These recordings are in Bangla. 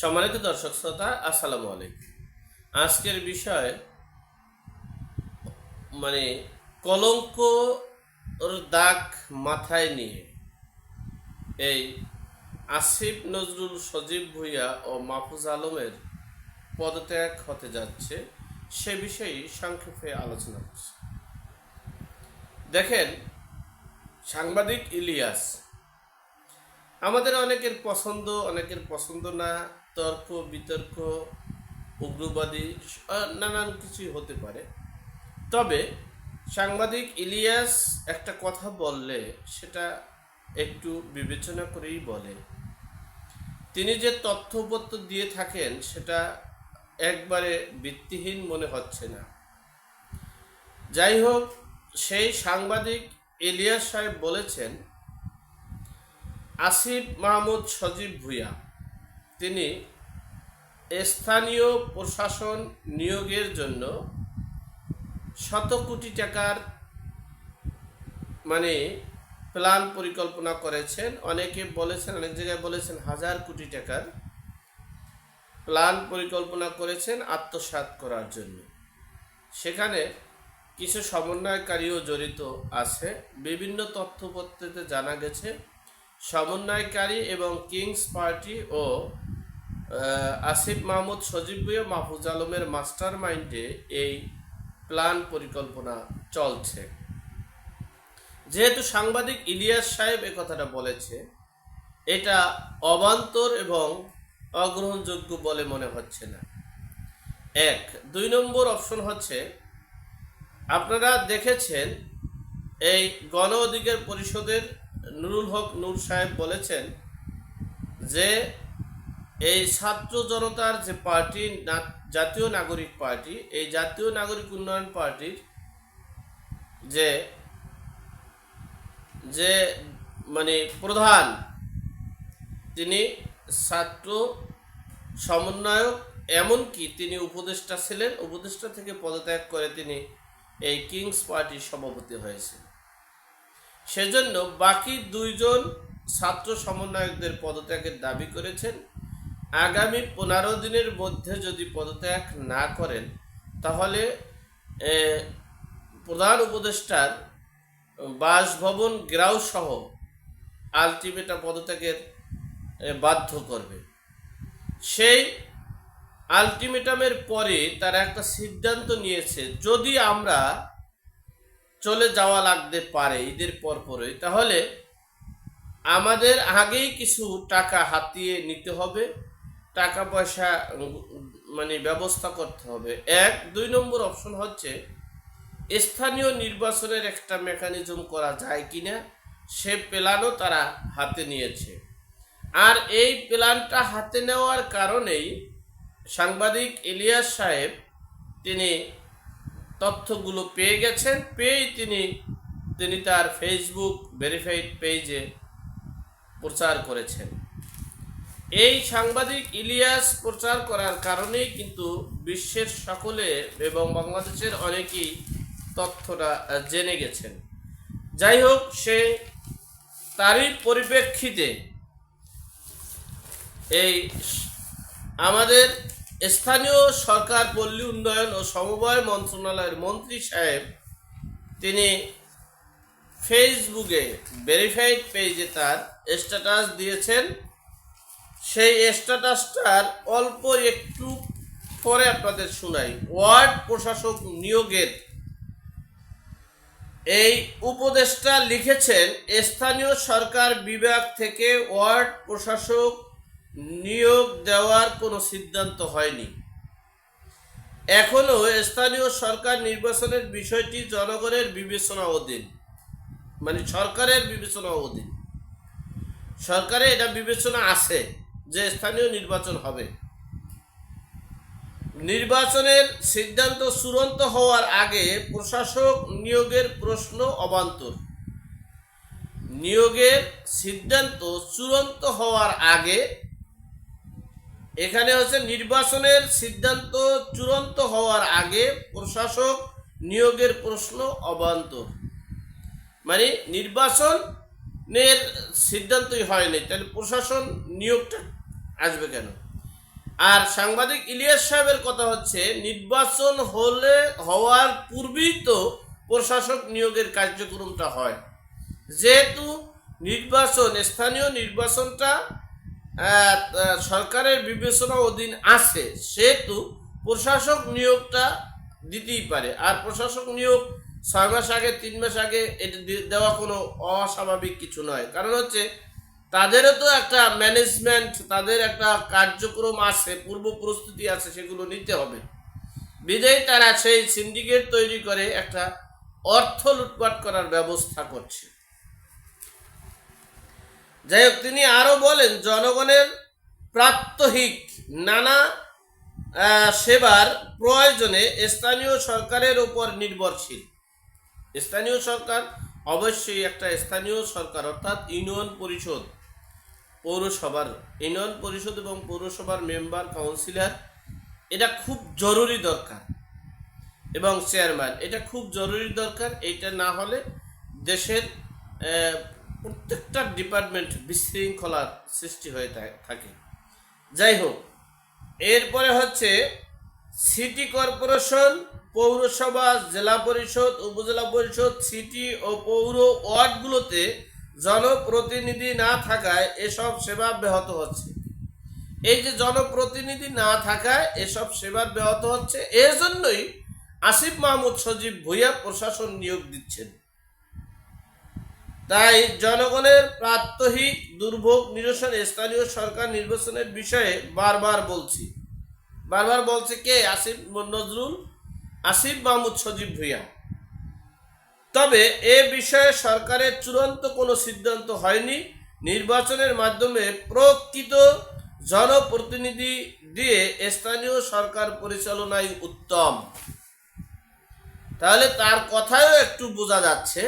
সম্মানিত দর্শক শ্রোতা, আসসালামু আলাইকুম। আজকের বিষয় মানে কলঙ্ক দাগ মাথায় নিয়ে। এই আসিফ নজরুল সজীব ভুইয়া ও মাহফুজ আলমের পদত্যাগ হতে যাচ্ছে, সে বিষয়ে সংক্ষেপে আলোচনা করছি। দেখেন, সাংবাদিক ইলিয়াস, আমাদের অনেকের পছন্দ অনেকের পছন্দ না তর্ক, বিতর্ক, উগ্রবাদী নানান কিছুই হতে পারে। তবে সাংবাদিক ইলিয়াস একটা কথা বললে সেটা একটু বিবেচনা করেই বলে। তিনি যে তথ্যপত্র দিয়ে থাকেন সেটা একবারে ভিত্তিহীন মনে হচ্ছে না। যাই হোক, সেই সাংবাদিক ইলিয়াস সাহেব বলেছেন, আসিফ মাহমুদ সজীব ভুইয়া তিনি স্থানীয় প্রশাসন নিয়োগের জন্য শত কোটি টাকার মানে প্ল্যান পরিকল্পনা করেছেন। অনেকে বলেছেন, অনেক জায়গায় বলেছেন হাজার কোটি টাকার প্ল্যান পরিকল্পনা করেছেন আত্মসাৎ করার জন্য। সেখানে কিছু সমন্বয়কারীও জড়িত আছে। বিভিন্ন তথ্যপত্রেতে জানা গেছে, সমন্বয়কারী এবং কিংস পার্টি ও আসিফ মাহমুদ সজীব ভুইয়া, মাহফুজ আলমের মাস্টার মাইন্ডে এই প্ল্যান পরিকল্পনা চলছে। যেহেতু সাংবাদিক ইলিয়াস সাহেব এ কথাটা বলেছে, এটা অবান্তর এবং অগ্রহণযোগ্য বলে মনে হচ্ছে না। এক, দুই নম্বর অপশন হচ্ছে, আপনারা দেখেছেন, এই গণ অধিকার পরিষদের নুরুল হক নূর সাহেব বলেছেন যে এই ছাত্র জনতার যে পার্টি জাতীয় নাগরিক পার্টি, এই জাতীয় নাগরিক উন্নয়ন পার্টির যে যে মানে প্রধান, তিনি ছাত্র সমন্বয়ক, এমনকি তিনি উপদেষ্টা ছিলেন, উপদেষ্টা থেকে পদত্যাগ করে তিনি এই কিংস পার্টির সভাপতি হয়েছে সেজন্য বাকি দুইজন ছাত্র সমন্বয়কদের পদত্যাগের দাবি করেছেন। আগামী পনেরো দিনের মধ্যে যদি পদত্যাগ না করেন, তাহলে প্রধান উপদেষ্টার বাসভবন গ্রাউ সহ আলটিমেটা পদত্যাগের বাধ্য করবে। সেই আলটিমেটামের পরে তারা একটা সিদ্ধান্ত নিয়েছে, যদি আমরা চলে যাওয়া লাগতে পারে ঈদের পরপরই তাহলে আমাদের আগেই কিছু টাকা হাতিয়ে নিতে হবে। টাকা পয়সা মানে ব্যবস্থা করতে হবে। এক, দুই নম্বর অপশন হচ্ছে, স্থানীয় নির্বাচনের একটা মেকানিজম করা যায় কিনা, সে প্ল্যানও তারা হাতে নিয়েছে। আর এই প্ল্যানটা হাতে নেওয়ার কারণেই সাংবাদিক ইলিয়াস সাহেব তিনি তথ্যগুলো পেয়ে গেছেন, পেয়েই তিনি তিনি তার ফেসবুক ভেরিফাইড পেজে প্রচার করেছেন। এই সাংবাদিক ইলিয়াস প্রচার করার কারণেই কিন্তু বিশ্বের সকলে এবং বাংলাদেশের অনেকেই তথ্যটা জেনে গেছেন। যাই হোক, সে তারই পরিপ্রেক্ষিতে এই আমাদের স্থানীয় সরকার, পল্লী উন্নয়ন ও সমবায় মন্ত্রণালয়ের মন্ত্রী সাহেব, তিনি ফেসবুকে ভেরিফাইড পেজে তার স্ট্যাটাস দিয়েছেন। সেই স্ট্যাটাসটার অল্প একটু পরে আপনাদের শোনাই। ওয়ার্ড প্রশাসক নিয়োগের এই উপদেষ্টা লিখেছেন, স্থানীয় সরকার বিভাগ থেকে ওয়ার্ড প্রশাসক নিয়োগ দেওয়ার কোনো সিদ্ধান্ত হয়নি। এখনও স্থানীয় সরকার নির্বাচনের বিষয়টি জনগণের বিবেচনা অধীন। মানে সরকারের বিবেচনা অধীন। সরকারে এটা বিবেচনা আছে। যে স্থানীয় নির্বাচন হবে। নির্বাচনের সিদ্ধান্ত চূড়ান্ত হওয়ার আগে প্রশাসক নিয়োগের প্রশ্ন অবান্তর। নিয়োগের সিদ্ধান্ত চূড়ান্ত হওয়ার আগে এখানে হচ্ছে নির্বাচনের সিদ্ধান্ত চূড়ান্ত হওয়ার আগে প্রশাসক নিয়োগের প্রশ্ন অবান্তর। মানে নির্বাচনের সিদ্ধান্তই হয়নি, তাহলে প্রশাসন নিয়োগটা আসবে কেন? আর সাংবাদিক ইলিয়াস সাহেবের কথা হচ্ছে, নির্বাচন হলে, হওয়ার পূর্বেই তো প্রশাসক নিয়োগের কার্যক্রমটা হয়। যেহেতু নির্বাচন, স্থানীয় নির্বাচনটা সরকারের বিবেচনা অধীন আছে, সেহেতু প্রশাসক নিয়োগটা দিতেই পারে। আর প্রশাসক নিয়োগ ছয় মাস আগে, তিন মাস আগে এটা দেওয়া কোনো অস্বাভাবিক কিছু নয়। কারণ হচ্ছে তাদেরও তো একটা ম্যানেজমেন্ট তাদের একটা কার্যক্রম আছে, পূর্ব প্রস্তুতি আছে, সেগুলো নিতে হবে। বিদায় তারা সেই সিন্ডিকেট তৈরি করে একটা অর্থ লুটপাট করার ব্যবস্থা করছে। যাই হোক, তিনি আরও বলেন, জনগণের প্রাত্যহিক নানা সেবার প্রয়োজনে স্থানীয় সরকারের উপর নির্ভরশীল। স্থানীয় সরকার অবশ্যই একটা স্থানীয় সরকার, অর্থাৎ ইউনিয়ন পরিষদ। পৌরসভার ইউনিয়ন পরিষদ এবং পৌরসভার মেম্বার, কাউন্সিলর, এটা খুব জরুরি দরকার। এবং চেয়ারম্যান, এটা খুব জরুরি দরকার এটা না হলে দেশের প্রত্যেকটা ডিপার্টমেন্ট বিশৃঙ্খলার সৃষ্টি হয়ে থাকে। যাই হোক, এরপরে হচ্ছে সিটি কর্পোরেশন, পৌরসভা, জেলা পরিষদ, উপজেলা পরিষদ, সিটি ও পৌর ওয়ার্ডগুলোতে জনপ্রতিনিধি না থাকায় এসব সেবা ব্যাহত হচ্ছে। এই যে জনপ্রতিনিধি না থাকায় এসব সেবার ব্যাহত হচ্ছে এর জন্যই আসিফ মাহমুদ সজীব ভুইয়া প্রশাসন নিয়োগ দিচ্ছেন। তাই জনগণের প্রাত্যহিক দুর্ভোগ নিরসনে স্থানীয় সরকার নির্বাচনের বিষয়ে বারবার বলছি। বারবার বলছে কে? আসিফ নজরুল, আসিফ মাহমুদ সজীব ভুইয়া। তবে এ বিষয়ে সরকারের চূড়ান্ত কোনো সিদ্ধান্ত হয়নি। নির্বাচনের মাধ্যমে প্রকৃত জনপ্রতিনিধি দিয়ে স্থানীয় সরকার পরিচালনায় উত্তম। তাহলে তার কথাও একটু বোঝা যাচ্ছে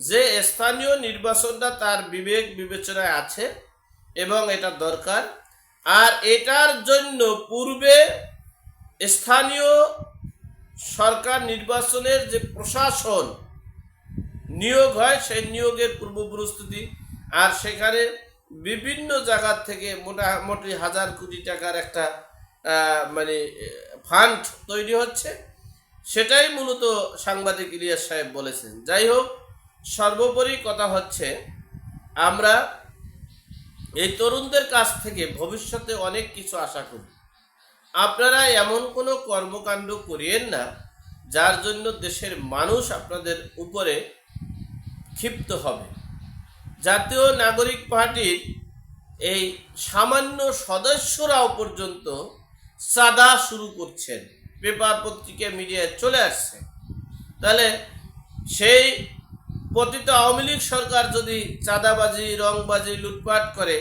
যে স্থানীয় নির্বাচনটা তার বিবেক বিবেচনায় আছে এবং এটা দরকার। আর এটার জন্য পূর্বে স্থানীয় সরকার নির্বাচনের যে প্রশাসন নিয়োগ হয়, সেই নিয়োগের পূর্ব প্রস্তুতি আর সেখানে বিভিন্ন জায়গার থেকে মোটামুটি হাজার কোটি টাকার একটা মানে ফান্ড তৈরি হচ্ছে। সেটাই মূলত সাংবাদিক ইলিয়াস সাহেব বলেছেন। যাই হোক, সর্বোপরি কথা হচ্ছে, আমরা এই তরুণদের কাছ থেকে ভবিষ্যতে অনেক কিছু আশা করি। আপনারা এমন কোনো কর্মকাণ্ড করিয়েন না, যার জন্য দেশের মানুষ আপনাদের উপরে ক্ষিপ্ত হবে। জাতীয় নাগরিক পার্টির এই সামান্য সদস্যরাও পর্যন্ত চাঁদা শুরু করছেন। পেপার পত্রিকা মিডিয়ায় চলে আসছে। তাহলে সেই পতিত আওয়ামী লীগ সরকার যদি চাঁদাবাজি, রংবাজি, লুটপাট করে,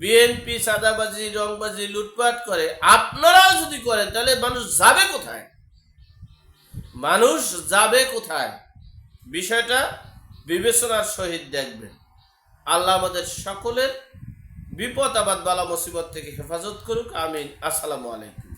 বিএনপি চাঁদাবাজি, রংবাজি, লুটপাট করে, আপনারাও যদি করেন, তাহলে মানুষ যাবে কোথায়? মানুষ যাবে কোথায়? বিষয়টা বিবেচনার সহিত দেখবেন। আল্লাহ আমাদের সকলের বিপদ, আবাদ, বালা, মুসিবত থেকে হেফাজত করুক। আমিন। আসসালামু আলাইকুম।